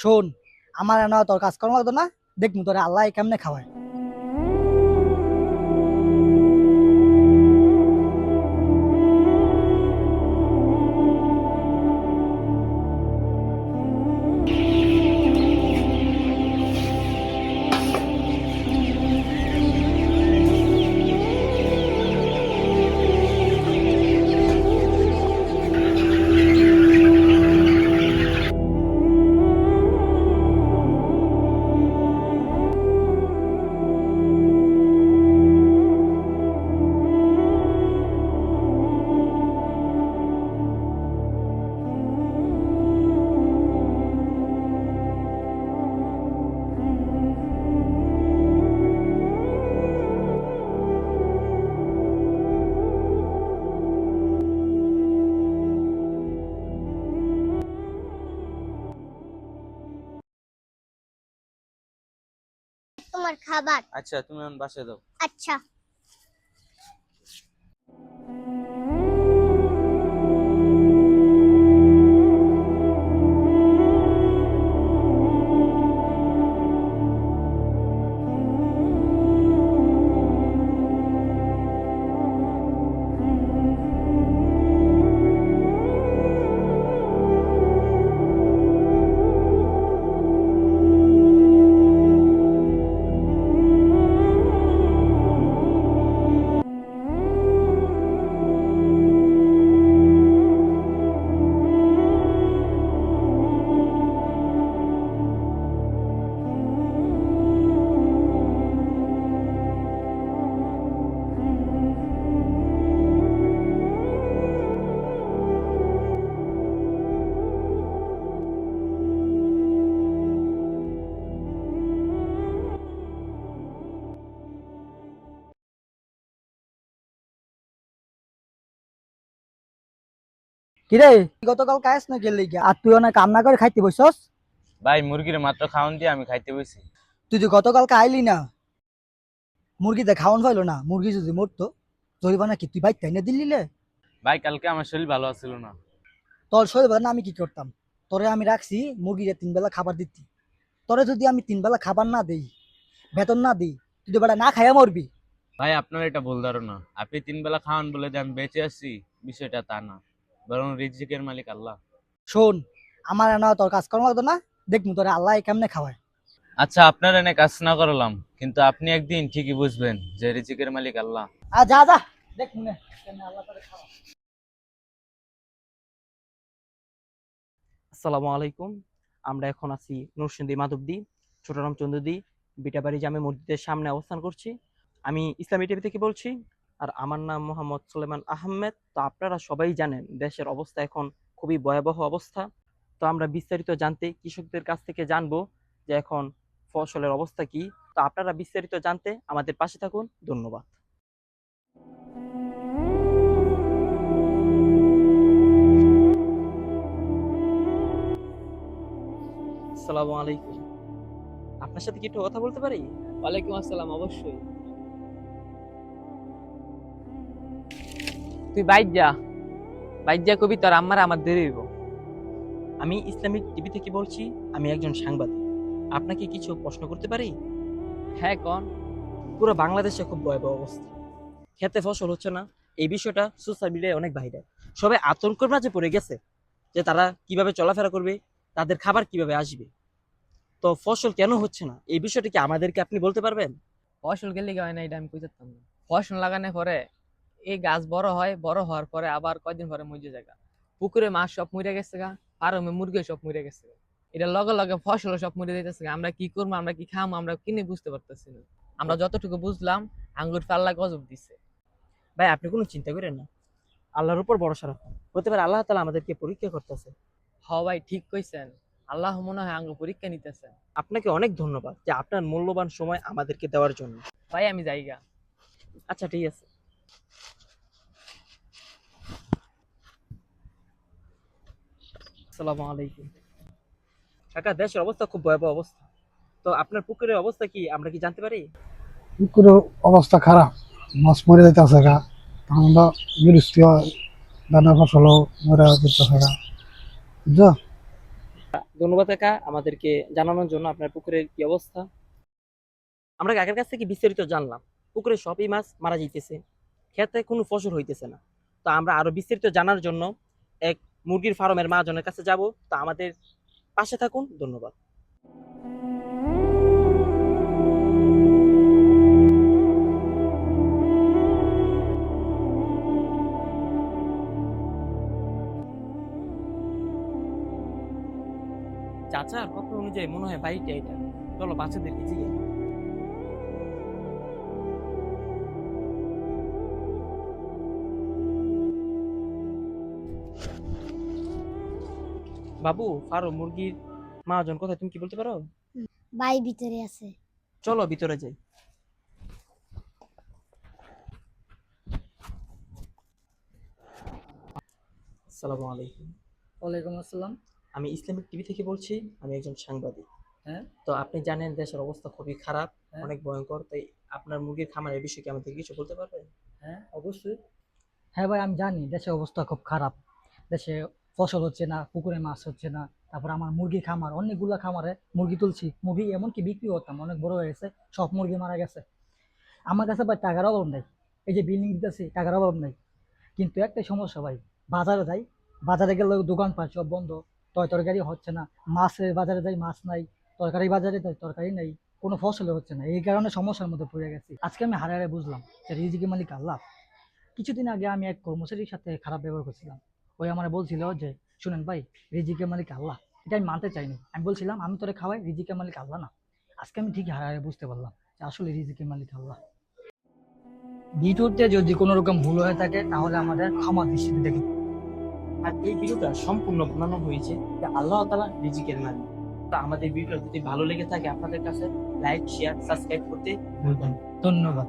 শোন আমার না তোর কাজ করা লাগতো না দেখব তোরা আল্লাহ কেমনে খাওয়ায়। খাবার। আচ্ছা তুমি এখন বাসায় দাও। আচ্ছা। কিরে? গতকাল কাজ না গেলি গিয়া। আর তুই অনেক কামনা করে খাইতে বসছস? ভাই মুরগির মাত্র খাওয়ান দিয়ে আমি খাইতে বসি। তুই যে গতকাল আইলি না মুরগিতে খাওয়ান পাইলো না মুরগি যদি মরতো জরিমানা কি তুই বাইক তাই না দিল্লিলে ভাই কালকে আমার শরীর ভালো আছিল না। তোর শরীর না আমি কি করতাম? তোরে আমি রাখছি মুরগিরে তিন বেলা খাবার দিতি তোরে যদি আমি তিন বেলা খাবার না দেই বেতন না দিই তুই তো বেটা না খাইয়া মরবি। ভাই আপনার এটা ভুল ধারণা। আপনি তিন বেলা খাওয়ান বলে যে আমি বেঁচে আছি বিষয়টা তা না। বরং রিজিকের মালিক আল্লাহ। শোন আমার না তোর কাজ করা লাগতো না দেখমু তোরে আল্লাহ কেমনে খাওয়ায়। আচ্ছা আপনার এনে কাজ না করলাম কিন্তু আপনি একদিন ঠিকই বুঝবেন যে রিজিকের মালিক আল্লাহ। আর যা যা দেখ মনে আল্লাহ তোরে খাওয়ায়। আসসালামু আলাইকুম আমরা এখন আছি নরসিংদী মাধবদী ছোটরাম চন্দ্রদী বিটাবাড়ি জামে মসজিদের সামনে অবস্থান করছি। আমি ইসলামী টিভি থেকে বলছি আর আমার নাম মোহাম্মদ সুলেমান আহমেদ। তো আপনারা সবাই জানেন, দেশের অবস্থা এখন খুবই ভয়াবহ অবস্থা। তো আমরা বিস্তারিত জানতে কৃষকদের কাছ থেকে জানব যে এখন ফসলের অবস্থা কি। তো আপনারা বিস্তারিত জানতে আমাদের পাশে থাকুন। ধন্যবাদ। আসসালামু আলাইকুম। আপনার সাথে কি একটু কথা বলতে পারি? ওয়ালাইকুম আসসালাম, অবশ্যই। তুই বাইর যা। বাইর যা কবি তোর আম্মার আমার দেরি হইব আমি ইসলামিক টিভি থেকে বলছি আমি একজন সাংবাদিক। আপনাকে কিছু প্রশ্ন করতে পারি? হ্যাঁ কন? পুরো বাংলাদেশে খুব ভয়াবহ অবস্থা। খেতে ফসল হচ্ছে না এই বিষয়টা সোশ্যাল মিডিয়ায় অনেক বাইরে সবাই আতঙ্কের মাঝে পড়ে গেছে যে তারা কীভাবে চলাফেরা করবে তাদের খাবার কীভাবে আসবে। তো ফসল কেন হচ্ছে না? এই বিষয়টা কি আমাদেরকে আপনি বলতে পারবেন? ফসল গেলে হয় না এটা আমি কই ফসল লাগানোর পরে এই গাছ বড় হয় বড় হওয়ার পরে আবার কয়দিন পরে মরে জায়গা পুকুরে মাছ সব মরে গেছে গা ফার্মে মুরগি সব মরে গেছে এটা লগে লগে ফসল সব মরে যাইতেছে গা। আমরা কি করব আমরা কি খাম আমরা কিনে বুঝতে পারতেছি না। আমরা যতটুকু বুঝলাম আঙ্গুর পাল্লা গজব দিছে। ভাই আপনি কোনো চিন্তা করেন না। আল্লাহর উপর ভরসা রাখুন। হতে পারে আল্লাহ তালা আমাদেরকে পরীক্ষা করতেছে। হ ভাই ঠিক কইছেন। আল্লাহ মনে হয় আঙ্গুর পরীক্ষা নিতেছেন। আপনাকে অনেক ধন্যবাদ যে আপনার মূল্যবান সময় আমাদেরকে দেওয়ার জন্য। ভাই আমি যাইগা আচ্ছা ঠিক আছে। আসসালামু আলাইকুম। কাকা দেশের অবস্থা খুব ভয়াবহ অবস্থা। তো আপনার পুকুরের অবস্থা কি আমরা কি জানতে পারি? পুকুরের অবস্থা খারাপ। মাছ মরে যাইতেছে গা। বৃষ্টি দানা ফসলও মরে যেতেছে গা। বুঝছ? ধন্যবাদ কাকা আমাদেরকে জানানোর জন্য আপনার পুকুরের কি অবস্থা? আমরা কাকার কাছ থেকে বিস্তারিত জানলাম। পুকুরে সবই মাছ মারা যাইতেছে। খেতে কোনো ফসল হইতেছে না। তো আমরা আরও বিস্তারিত জানার জন্য এক মুরগির ফার্মের মহাজনের কাছে যাব। তা আমাদের পাশে থাকুন। ধন্যবাদ। চাচার কথা অনুযায়ী মনে হয় বাড়িটা এটা। চলো বাচ্চাদেরকে জিজ্ঞেস বাবু ফারো মুরগির মহাজন কথা তুমি কি বলতে পারো? বাই ভিতরে আছে। চলো ভিতরে যাই। আসসালামু আলাইকুম। ওয়ালাইকুম আসসালাম। আমি ইসলামিক টিভি থেকে বলছি আমি একজন সাংবাদিক। হ্যাঁ। তো আপনি জানেন দেশের অবস্থা খুবই খারাপ হ্যাঁ। অনেক ভয়ঙ্কর তাই আপনার মুরগির খামারের বিষয়ে কি আমাদের কিছু বলতে পারবেন? হ্যাঁ অবশ্যই। হ্যাঁ ভাই আমি জানি দেশের অবস্থা খুব খারাপ। দেশে ফসল হচ্ছে না, পুকুরে মাছ হচ্ছে না, তারপর আমার মুরগি খামার, অনেকগুলো খামারে মুরগি তুলছি। মুরগি এমনকি বিক্রি করতাম, অনেক বড় হয়ে গেছে, সব মুরগি মারা গেছে। আমার কাছে ভাই টাকার অভাব নেই, এই যে বিল্ডিং দিতেছি, টাকার অভাব নেই। কিন্তু একটাই সমস্যা ভাই, বাজারে যাই, বাজারে গেলে দোকান পায় সব বন্ধ তয় তরকারি হচ্ছে না, মাছের বাজারে যাই মাছ নাই, তরকারি বাজারে যাই তরকারি নেই, কোনো ফসলে হচ্ছে না, এই কারণে সমস্যার মধ্যে পড়ে গেছি। আজকে আমি হারে হারে বুঝলাম যে রিজিকে মালিক আল্লাহ। কিছুদিন আগে আমি এক কর্মচারীর সাথে খারাপ ব্যবহার করছিলাম। ওই আমার বলছিল যে শুনেন ভাই রিজিকের মালিক আল্লাহ। এটা আমি মানতে চাইনি। আমি বলছিলাম আমি তোরে খাওয়াই রিজিকের মালিক আল্লাহ না। আজকে আমি ঠিকই হারে বুঝতে পারলাম যে আসলে রিজিকের মালিক আল্লাহ। ভিডিওতে যদি কোনো রকম ভুল হয়ে থাকে তাহলে আমাদের ক্ষমা দৃষ্টিতে দেখে আর এই ভিডিওটা সম্পূর্ণ বানানো হয়েছে যে আল্লাহ তালা রিজিকের মালিক। তো আমাদের ভিডিওটা যদি ভালো লেগে থাকে আপনাদের কাছে লাইক শেয়ার সাবস্ক্রাইব করতে ভুলবেন। ধন্যবাদ।